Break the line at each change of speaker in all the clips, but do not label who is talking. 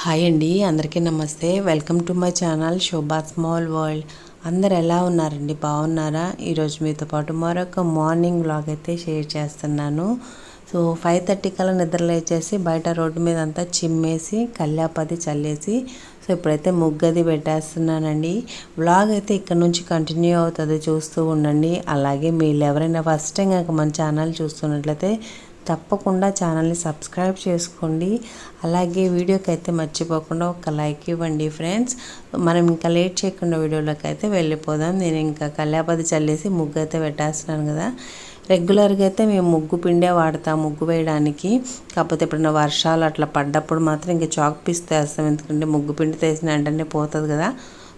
Hi అండి అందరికీ నమస్తే. Welcome to my channel Shobha small world. అందరు ఎలా ఉన్నారండి? బాగున్నారా? ఈరోజు మీతో పాటు మరొక మార్నింగ్ వ్లాగ్ అయితే షేర్ చేస్తున్నాను. సో ఫైవ్ థర్టీ కల్లా నిద్ర లేచేసి బయట రోడ్డు మీద అంతా చిమ్మేసి కల్లాపది చల్లేసి సో ఇప్పుడైతే ముగ్గది పెట్టేస్తున్నానండి. వ్లాగ్ అయితే ఇక్కడ నుంచి కంటిన్యూ అవుతుంది. చూస్తూ ఉండండి. అలాగే మీరు ఎవరైనా ఫస్ట్ టైం కనుక మన ఛానల్ చూస్తున్నట్లయితే తప్పకుండా ఛానల్ని సబ్స్క్రైబ్ చేసుకోండి. అలాగే వీడియోకి అయితే మర్చిపోకుండా ఒక లైక్ ఇవ్వండి ఫ్రెండ్స్. మనం ఇంకా లేట్ చేయకుండా వీడియోలోకి అయితే వెళ్ళిపోదాం. నేను ఇంకా కళ్యాపతి చల్లేసి ముగ్గు అయితే పెట్టేస్తున్నాను కదా. రెగ్యులర్గా అయితే మేము ముగ్గు పిండే వాడతాం ముగ్గు వేయడానికి. కాకపోతే ఎప్పుడైనా వర్షాలు అట్లా పడ్డప్పుడు మాత్రం ఇంకా చాక్ పీస్ తెస్తాం. ఎందుకంటే ముగ్గు పిండి తెసిన వెంటనే పోతుంది కదా.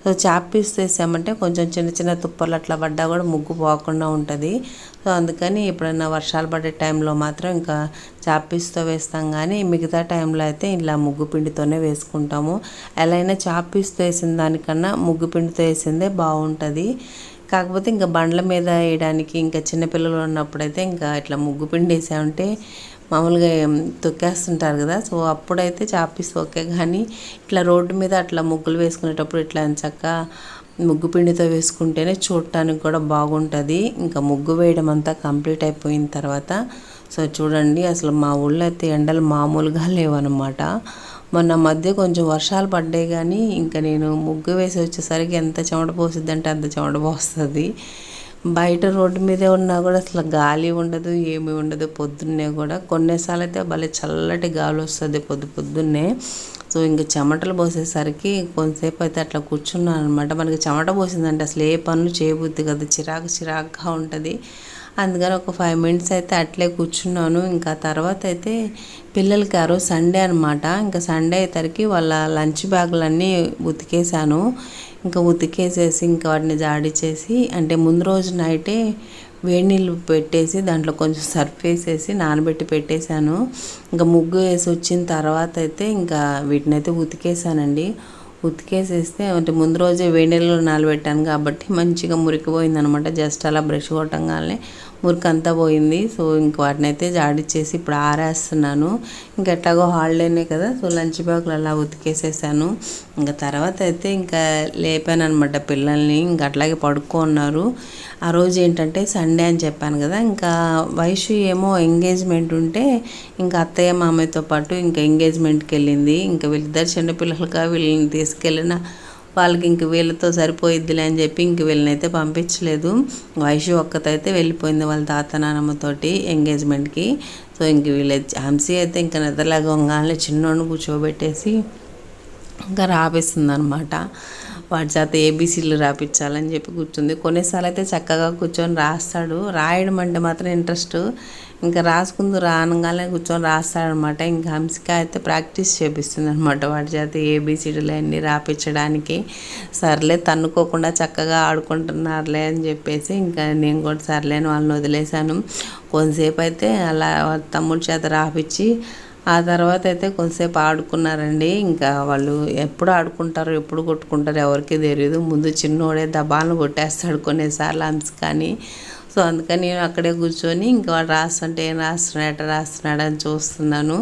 సో చాక్ పీస్ వేసామంటే కొంచెం చిన్న చిన్న తుప్పర్లు అట్లా పడ్డా కూడా ముగ్గు పోకుండా ఉంటుంది. సో అందుకని ఎప్పుడైనా వర్షాలు పడే టైంలో మాత్రం ఇంకా చాక్ పీస్తో వేస్తాం కానీ మిగతా టైంలో అయితే ఇలా ముగ్గు పిండితోనే వేసుకుంటాము. ఎలా అయినా చాక్ పీస్తో వేసిన దానికన్నా ముగ్గు పిండితో వేసిందే బాగుంటుంది. కాకపోతే ఇంకా బండ్ల మీద వేయడానికి ఇంకా చిన్నపిల్లలు ఉన్నప్పుడైతే ఇంకా ఇట్లా ముగ్గు పిండి వేసామంటే మామూలుగా తొక్కేస్తుంటారు కదా సో అప్పుడైతే చాపీస్ ఓకే కానీ ఇట్లా రోడ్డు మీద అట్లా ముగ్గులు వేసుకునేటప్పుడు ఇట్లా చక్క ముగ్గు పిండితో వేసుకుంటేనే చూడటానికి కూడా బాగుంటుంది. ఇంకా ముగ్గు వేయడం అంతా కంప్లీట్ అయిపోయిన తర్వాత సో చూడండి అసలు మా ఊళ్ళో అయితే ఎండలు మామూలుగా లేవన్నమాట. మొన్న మధ్య కొంచెం వర్షాలు పడ్డాయి కానీ ఇంకా నేను ముగ్గు వేసి వచ్చేసరికి ఎంత చెమట పోసిద్దంటే అంత చెమట పోస్తుంది. బయట రోడ్డు మీదే ఉన్నా కూడా అసలు గాలి ఉండదు ఏమీ ఉండదు. పొద్దున్నే కూడా కొన్నిసార్లు అయితే భలే చల్లటి గాలి వస్తుంది పొద్దు పొద్దున్నే. సో ఇంకా చెమటలు పోసేసరికి కొంతసేపు అయితే అట్లా కూర్చున్నాను అనమాట మనకి చెమట పోసిందంటే అసలు ఏ పనులు చేయబుద్ది కదా. చిరాకు చిరాకుగా ఉంటుంది. అందుకని ఒక ఫైవ్ మినిట్స్ అయితే అట్లే కూర్చున్నాను. ఇంకా తర్వాత అయితే పిల్లలకి ఆ రోజు సండే అనమాట ఇంకా సండే అయ్యేసరికి వాళ్ళ లంచ్ బ్యాగులన్నీ ఉతికేసాను ఇంకా ఉతికేసేసి ఇంకా వాటిని జాడి చేసి అంటే ముందు రోజు నైటే వేడి నీళ్ళు పెట్టేసి దాంట్లో కొంచెం సర్ఫ్ వేసేసి నానబెట్టి పెట్టేశాను. ఇంకా ముగ్గు వేసి వచ్చిన తర్వాత అయితే ఇంకా వీటిని అయితే ఉతికేసానండి ఉతికేసేస్తే అంటే ముందు రోజే వేడి నీళ్ళు నానబెట్టాను కాబట్టి మంచిగా మురికిపోయింది అనమాట జస్ట్ అలా బ్రష్ కొట్టంగానే మురికి అంతా పోయింది. సో ఇంక వాటిని అయితే జాడిచ్చేసి ఇప్పుడు ఆరేస్తున్నాను. ఇంకా ఎట్లాగో హాలిడేనే కదా సో లంచ్ బ్యాగ్లు అలా ఉతికేసేసాను. ఇంకా తర్వాత అయితే ఇంకా లేపాను అనమాట పిల్లల్ని. ఇంకా అట్లాగే పడుకున్నారు ఆ రోజు ఏంటంటే సండే అని చెప్పాను కదా ఇంకా వయసు ఏమో ఎంగేజ్మెంట్ ఉంటే ఇంకా అత్తయ్య మామయ్యతో పాటు ఇంకా ఎంగేజ్మెంట్కి వెళ్ళింది. ఇంకా వీళ్ళిద్దరు చిన్నపిల్లలుగా వీళ్ళని తీసుకెళ్ళిన వాళ్ళకి ఇంక వీళ్ళతో సరిపోయిద్దిలే అని చెప్పి ఇంక వీళ్ళనైతే పంపించలేదు. వయసు ఒక్కతైతే వెళ్ళిపోయింది వాళ్ళ తాత నాన్నమ్మతోటి ఎంగేజ్మెంట్కి. సో ఇంక వీళ్ళ హంసీ అయితే ఇంకా నిద్రలాగా ఉంగానే చిన్నోడిని కూర్చోబెట్టేసి ఇంకా రాపిస్తుంది అనమాట వాటి చేత ఏబీసీలు రాపించాలని చెప్పి కూర్చుంది. కొన్నిసార్లు అయితే చక్కగా కూర్చొని రాస్తాడు. రాయడం అంటే మాత్రం ఇంట్రెస్ట్. ఇంకా రాసుకుందు రానగానే కూర్చొని రాస్తాడనమాట. ఇంకా హంసిక అయితే ప్రాక్టీస్ చేపిస్తుంది అనమాట వాటి చేత ఏబీసీడీలు అన్నీ రాపించడానికి సర్లే తన్నుకోకుండా చక్కగా ఆడుకుంటున్నారులే అని చెప్పేసి ఇంకా నేను కూడా సర్లేని వాళ్ళని వదిలేశాను. కొంతసేపు అయితే అలా తమ్ముడి చేత రాపించి ఆ తర్వాత అయితే కొంతసేపు ఆడుకున్నారండి. ఇంకా వాళ్ళు ఎప్పుడు ఆడుకుంటారు ఎప్పుడు కొట్టుకుంటారు ఎవరికి తెలియదు ముందు చిన్నోడే దబాలను కొట్టేస్తాడు కొన్నిసార్లు అంశ కానీ సో అందుకని నేను అక్కడే కూర్చొని ఇంకా వాడు రాస్తుంటే ఏం రాస్తున్నాడు రాస్తున్నాడు అని చూస్తున్నాను.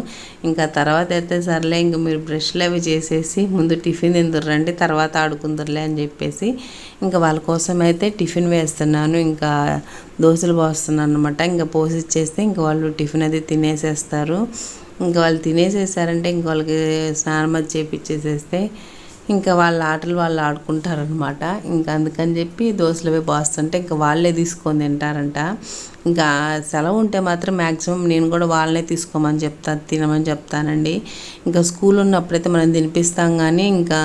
ఇంకా తర్వాత అయితే సర్లే ఇంక మీరు బ్రష్లు అవి చేసేసి ముందు టిఫిన్ తిందురండి తర్వాత ఆడుకుందరులే అని చెప్పేసి ఇంకా వాళ్ళ కోసం అయితే టిఫిన్ వేస్తున్నాను. ఇంకా దోశలు పోస్తున్నాను అనమాట ఇంకా పోసి ఇచ్చేస్తే ఇంకా వాళ్ళు టిఫిన్ అది తినేసేస్తారు. ఇంకా వాళ్ళు తినేసేసారంటే ఇంక వాళ్ళకి స్నానం అది చేపించేసేస్తే ఇంకా వాళ్ళ ఆటలు వాళ్ళు ఆడుకుంటారనమాట ఇంకా అందుకని చెప్పి దోశలు పోస్తుంటే ఇంకా వాళ్ళే తీసుకొని తింటారంట. ఇంకా సెలవు ఉంటే మాత్రం మ్యాక్సిమం నేను కూడా వాళ్ళనే తీసుకోమని చెప్తా తినమని చెప్తానండి. ఇంకా స్కూల్ ఉన్నప్పుడైతే మనం తినిపిస్తాం కానీ ఇంకా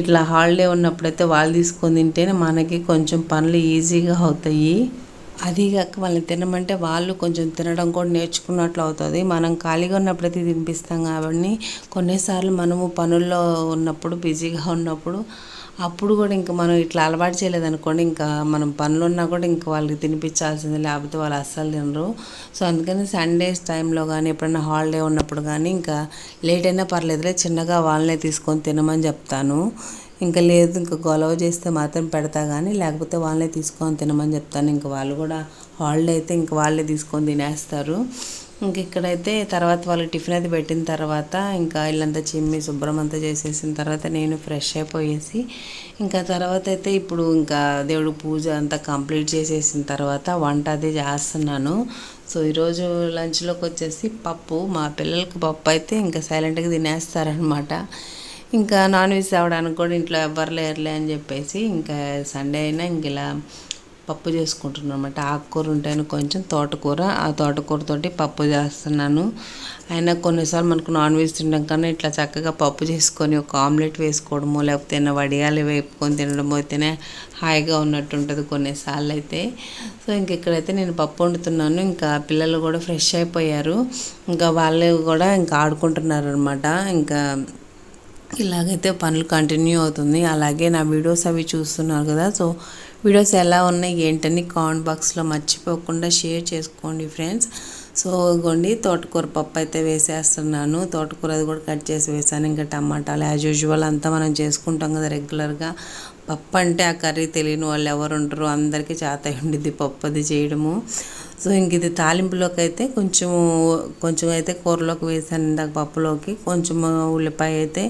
ఇట్లా హాలిడే ఉన్నప్పుడైతే వాళ్ళు తీసుకొని తింటేనే మనకి కొంచెం పనులు ఈజీగా అవుతాయి. అది కాక వాళ్ళని తినమంటే వాళ్ళు కొంచెం తినడం కూడా నేర్చుకున్నట్లు అవుతుంది. మనం ఖాళీగా ఉన్నప్పుడైతే తినిపిస్తాం కాబట్టి కొన్నిసార్లు మనము పనుల్లో ఉన్నప్పుడు బిజీగా ఉన్నప్పుడు అప్పుడు కూడా ఇంకా మనం ఇట్లా అలవాటు చేయలేదనుకోండి ఇంకా మనం పనులు ఉన్నా కూడా ఇంకా వాళ్ళకి తినిపించాల్సింది లేకపోతే వాళ్ళు అస్సలు తినరు. సో అందుకని సండేస్ టైంలో కానీ ఎప్పుడైనా హాలిడే ఉన్నప్పుడు కానీ ఇంకా లేట్ అయినా పర్లేదులే చిన్నగా వాళ్ళనే తీసుకొని తినమని చెప్తాను. ఇంకా లేదు ఇంకా గొలవ చేస్తే మాత్రం పెడతా కానీ లేకపోతే వాళ్ళే తీసుకొని తినమని చెప్తాను. ఇంకా వాళ్ళు కూడా హాలిడే అయితే ఇంక వాళ్ళే తీసుకొని తినేస్తారు. ఇంక ఇక్కడైతే తర్వాత వాళ్ళు టిఫిన్ అయితే పెట్టిన తర్వాత ఇంకా ఇల్లంతా చిమ్మి శుభ్రం అంతా చేసేసిన తర్వాత నేను ఫ్రెష్ అయిపోయేసి ఇంకా తర్వాత అయితే ఇప్పుడు ఇంకా దేవుడు పూజ అంతా కంప్లీట్ చేసేసిన తర్వాత వంట అది చేస్తున్నాను. సో ఈరోజు లంచ్లోకి వచ్చేసి పప్పు మా పిల్లలకి పప్పు అయితే ఇంకా సైలెంట్గా తినేస్తారనమాట ఇంకా నాన్ వెజ్ తేవడానికి కూడా ఇంట్లో ఎవ్వరు లేరులే అని చెప్పేసి ఇంకా సండే అయినా ఇంక ఇలా పప్పు చేసుకుంటున్నాను అనమాట ఆకుకూర ఉంటాను కొంచెం తోటకూర. ఆ తోటకూరతోటి పప్పు చేస్తున్నాను. అయినా కొన్నిసార్లు మనకు నాన్ వెజ్ తినడం కన్నా ఇట్లా చక్కగా పప్పు చేసుకొని ఒక ఆమ్లెట్ వేసుకోవడము లేకపోతే వడియాలు వేపుకొని తినడం అయితేనే హాయిగా ఉన్నట్టు ఉంటుంది కొన్నిసార్లు అయితే. సో ఇంక ఇక్కడైతే నేను పప్పు వండుతున్నాను. ఇంకా పిల్లలు కూడా ఫ్రెష్ అయిపోయారు. ఇంకా వాళ్ళు కూడా ఇంకా ఆడుకుంటున్నారు అనమాట ఇంకా ఇలాగైతే పనులు కంటిన్యూ అవుతుంది. అలాగే నా వీడియోస్ అవి చూస్తున్నారు కదా. సో వీడియోస్ ఎలా ఉన్నాయి ఏంటని కామెంట్ బాక్స్లో మర్చిపోకుండా షేర్ చేసుకోండి ఫ్రెండ్స్. సో ఇగోండి తోటకూర పప్పు అయితే వేసేస్తున్నాను. తోటకూర అది కూడా కట్ చేసి వేసాను. ఇంకా టమాటాలు యాజ్ యూజువల్ అంతా మనం చేసుకుంటాం కదా రెగ్యులర్గా. పప్పు అంటే ఆ కర్రీ తెలియని వాళ్ళు ఎవరు ఉంటారు అందరికీ చేత ఉండిద్ది పప్పు అది చేయడము. సో ఇంక ఇది తాలింపులోకి అయితే కొంచెం కొంచెం అయితే కూరలోకి వేసాను ఇందాక పప్పులోకి. కొంచెం ఉల్లిపాయ అయితే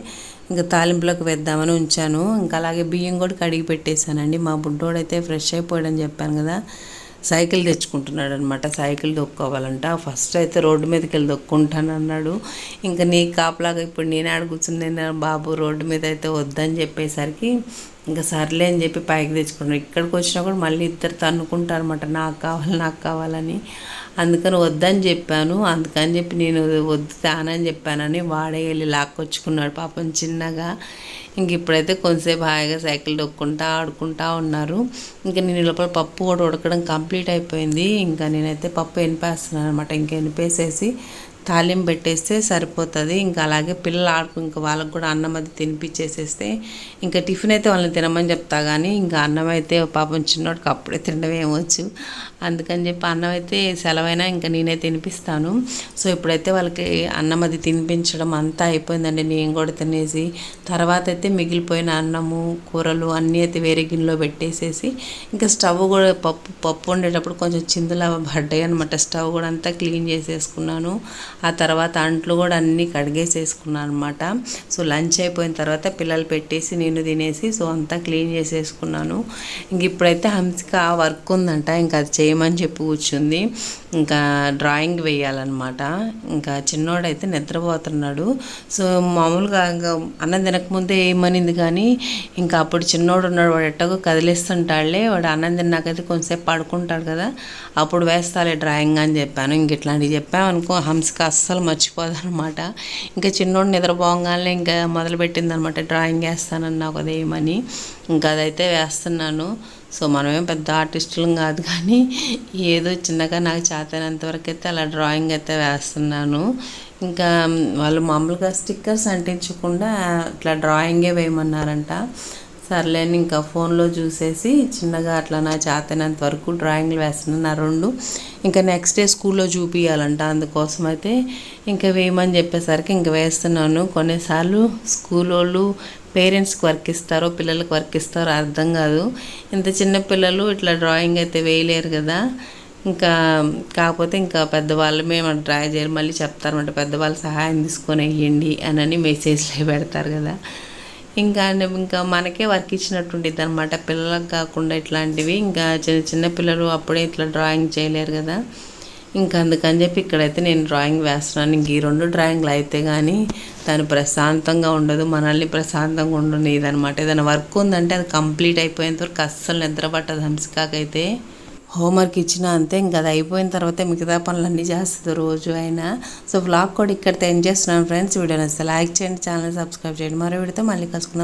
ఇంకా తాలింపులోకి వేద్దామని ఉంచాను. ఇంకా అలాగే బియ్యం కూడా కడిగి పెట్టేశానండి. మా బుడ్డోడైతే ఫ్రెష్ అయిపోయాడని చెప్పాను కదా. సైకిల్ తెచ్చుకుంటున్నాడు అనమాట సైకిల్ దొక్కోవాలంట. ఫస్ట్ అయితే రోడ్డు మీదకి వెళ్ళి దొక్కుంటాను అన్నాడు. ఇంకా నీ కాపలాగా ఇప్పుడు నేను ఆడ కూర్చుని బాబు రోడ్డు మీద అయితే వద్దని చెప్పేసరికి ఇంకా సర్లే అని చెప్పి పైకి తెచ్చుకున్నాడు ఇక్కడికి వచ్చినా కూడా మళ్ళీ ఇద్దరు తన్నుకుంటారు అనమాట నాకు కావాలి నాకు కావాలని. అందుకని వద్దని చెప్పాను. అందుకని చెప్పి నేను వద్దు తానని చెప్పానని వాడే వెళ్ళి లాక్కొచ్చుకున్నాడు. పాపం చిన్నగా ఇంక ఇప్పుడైతే కొంతసేపు హాయిగా సైకిల్ దొక్కుంటా ఆడుకుంటా ఉన్నారు. ఇంకా నేను లోపల పప్పు కూడా ఉడకడం కంప్లీట్ అయిపోయింది. ఇంకా నేనైతే పప్పు ఎనిపేస్తున్నాను అనమాట ఇంకా ఎనిపేసేసి తాలింపు పెట్టేస్తే సరిపోతుంది. ఇంకా అలాగే పిల్లలు ఆడుకు ఇంకా వాళ్ళకి కూడా అన్నం అది తినిపించేసేస్తే ఇంకా టిఫిన్ అయితే వాళ్ళని తినమని చెప్తా కానీ ఇంకా అన్నం అయితే పాపం చిన్నోడికి అప్పుడే తినడం అందుకని చెప్పి అన్నం అయితే సెలవైనా ఇంకా నేనే తినిపిస్తాను. సో ఇప్పుడైతే వాళ్ళకి అన్నం అది తినిపించడం అంతా అయిపోయిందండి. నేను కూడా తినేసి తర్వాత అయితే మిగిలిపోయిన అన్నము కూరలు అన్నీ అయితే వేరే గిన్నెలో పెట్టేసేసి ఇంకా స్టవ్ కూడా పప్పు పప్పు వండేటప్పుడు కొంచెం చిందులు పడ్డాయి అనమాట స్టవ్ కూడా అంతా క్లీన్ చేసేసుకున్నాను. ఆ తర్వాత అంట్లు కూడా అన్నీ కడిగేసేసుకున్నాను అనమాట సో లంచ్ అయిపోయిన తర్వాత పిల్లలు పెట్టేసి నేను తినేసి సో అంతా క్లీన్ చేసేసుకున్నాను. ఇంక ఇప్పుడైతే హంసిక వర్క్ ఉందంట ఇంకా అది చేయమని చెప్పి కూర్చుంది. ఇంకా డ్రాయింగ్ వేయాలన్నమాట. ఇంకా చిన్నోడైతే నిద్రపోతున్నాడు. సో మామూలుగా ఇంకా అన్నం తినకముందే ఏమనింది కానీ ఇంకా అప్పుడు చిన్నోడు ఉన్నాడు వాడు ఎట్టగో కదిలిస్తుంటాడులే. వాడు అన్నం తిన్నాకైతే కొంతసేపు పడుకుంటాడు కదా అప్పుడు వేస్తాలే డ్రాయింగ్ అని చెప్పాను. ఇంక ఇట్లాంటివి చెప్పామనుకో హంసిక అస్సలు మర్చిపోదనమాట ఇంకా చిన్నోడు నిద్రపోగానే ఇంకా మొదలుపెట్టిందనమాట డ్రాయింగ్ వేస్తానన్నా ఉదయమని ఇంకా అదైతే వేస్తున్నాను. సో మనమేం పెద్ద ఆర్టిస్టులం కాదు కానీ ఏదో చిన్నగా నాకు చేతనంత వరకు అయితే అలా డ్రాయింగ్ అయితే వేస్తున్నాను. ఇంకా వాళ్ళు మామూలుగా స్టిక్కర్స్ అంటించకుండా అట్లా డ్రాయింగే వేయమన్నారంట. సర్లేని ఇంకా ఫోన్లో చూసేసి చిన్నగా అట్లా నా చేతనంత వరకు డ్రాయింగ్లు వేస్తున్నాను నా రెండు. ఇంకా నెక్స్ట్ డే స్కూల్లో చూపించాలంట అందుకోసం అయితే ఇంకా వేయమని చెప్పేసరికి ఇంకా వేస్తున్నాను. కొన్నిసార్లు స్కూల్ వాళ్ళు పేరెంట్స్కి వర్క్ ఇస్తారో పిల్లలకు వర్క్ ఇస్తారో అర్థం కాదు. ఇంత చిన్న పిల్లలు ఇట్లా డ్రాయింగ్ అయితే వేయలేరు కదా. ఇంకా కాకపోతే ఇంకా పెద్దవాళ్ళు మేము డ్రా చేయాలి మళ్ళీ చెప్తారన్నమాట పెద్దవాళ్ళు సహాయం తీసుకొని వేయండి అని మెసేజ్లో పెడతారు కదా. ఇంకా ఇంకా మనకే వర్క్ ఇచ్చినట్టుండిద్ది అనమాట పిల్లలకు కాకుండా ఇట్లాంటివి. ఇంకా చిన్న చిన్న పిల్లలు అప్పుడే ఇట్లా డ్రాయింగ్ చేయలేరు కదా. ఇంకా అందుకని చెప్పి ఇక్కడైతే నేను డ్రాయింగ్ వేస్తున్నాను. ఇంక ఈ రెండు డ్రాయింగ్లు అయితే కానీ దాని ప్రశాంతంగా ఉండదు మనల్ని ప్రశాంతంగా ఉండదు ఇదనమాట ఏదైనా వర్క్ ఉందంటే అది కంప్లీట్ అయిపోయేంత వరకు అస్సలు నిద్ర పట్టదు హంసికాకైతే. హోంవర్క్ ఇచ్చిన అంతే ఇంకా అది అయిపోయిన తర్వాత మిగతా పనులన్నీ చేస్తుంది రోజు అయినా. సో బ్లాగ్ కూడా ఇక్కడ ఎండ్ చేస్తున్నాను ఫ్రెండ్స్ వీడియో నచ్చితే లైక్ చేయండి ఛానల్ సబ్స్క్రైబ్ చేయండి. మరో వీడితే మళ్ళీ కలుసుకుందాం.